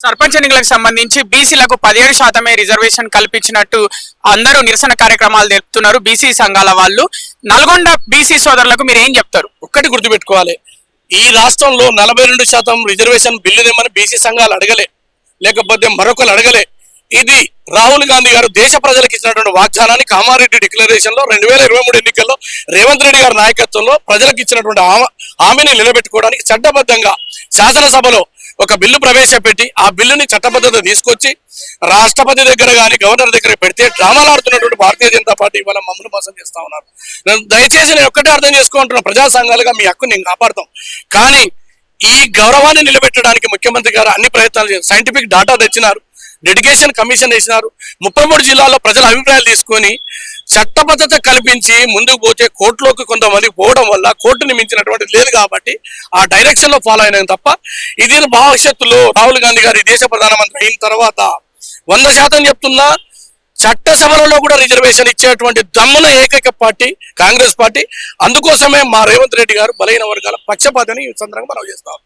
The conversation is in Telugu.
సర్పంచ్ ఎన్నికలకు సంబంధించి బీసీలకు పదిహేడు శాతమే రిజర్వేషన్ కల్పించినట్టు అందరూ నిరసన కార్యక్రమాలు తెలుపుతున్నారు బీసీ సంఘాల వాళ్ళు. నల్గొండ బీసీ సోదరులకు మీరు ఏం చెప్తారు? ఒక్కటి గుర్తుపెట్టుకోవాలి. ఈ రాష్ట్రంలో నలభై రెండు శాతం రిజర్వేషన్ బిల్లు తెమ్మని బీసీ సంఘాలు అడగలే. లేకపోతే మరొకరు అడగలే. ఇది రాహుల్ గాంధీ గారు దేశ ప్రజలకు ఇచ్చినటువంటి వాగ్దానాన్ని కామారెడ్డి డిక్లరేషన్లో రెండు వేల ఇరవై మూడు ఎన్నికల్లో రేవంత్ రెడ్డి గారి నాయకత్వంలో ప్రజలకు ఇచ్చినటువంటి హామీని నిలబెట్టుకోవడానికి చట్టబద్ధంగా శాసనసభలో ఒక బిల్లు ప్రవేశపెట్టి ఆ బిల్లుని చట్టబద్ధత తీసుకొచ్చి రాష్ట్రపతి దగ్గర కానీ గవర్నర్ దగ్గర పెడితే డ్రామాలు ఆడుతున్నటువంటి భారతీయ జనతా పార్టీ ఇవాళ మమ్మల్ని మోసం చేస్తా ఉన్నారు. నేను దయచేసి నేను ఒక్కటే అర్థం చేసుకుంటున్నా ప్రజా సంఘాలుగా మీ హక్కు నేను కాపాడతాం. కానీ ఈ గౌరవాన్ని నిలబెట్టడానికి ముఖ్యమంత్రి గారు అన్ని ప్రయత్నాలు చేశారు. సైంటిఫిక్ డాటా తెచ్చినారు డెడికేషన్ కమిషన్ వేసినారు. ముప్పై మూడు జిల్లాల్లో ప్రజల అభిప్రాయాలు తీసుకొని చట్టబద్ధత కల్పించి ముందుకు పోతే కోర్టులోకి కొంతమంది పోవడం వల్ల కోర్టుని మించినటువంటి లేదు కాబట్టి ఆ డైరెక్షన్లో ఫాలో అయిన తప్ప ఇది భవిష్యత్తులో రాహుల్ గాంధీ గారు ఈ దేశ ప్రధానమంత్రి అయిన తర్వాత వంద శాతం చెప్తున్నా చట్టసభలలో కూడా రిజర్వేషన్ ఇచ్చేటువంటి దమ్మున ఏకైక పార్టీ కాంగ్రెస్ పార్టీ. అందుకోసమే మా రేవంత్ రెడ్డి గారు బలైన వర్గాల పక్షపాతని ఈ సందర్భంగా మనం చేస్తాం.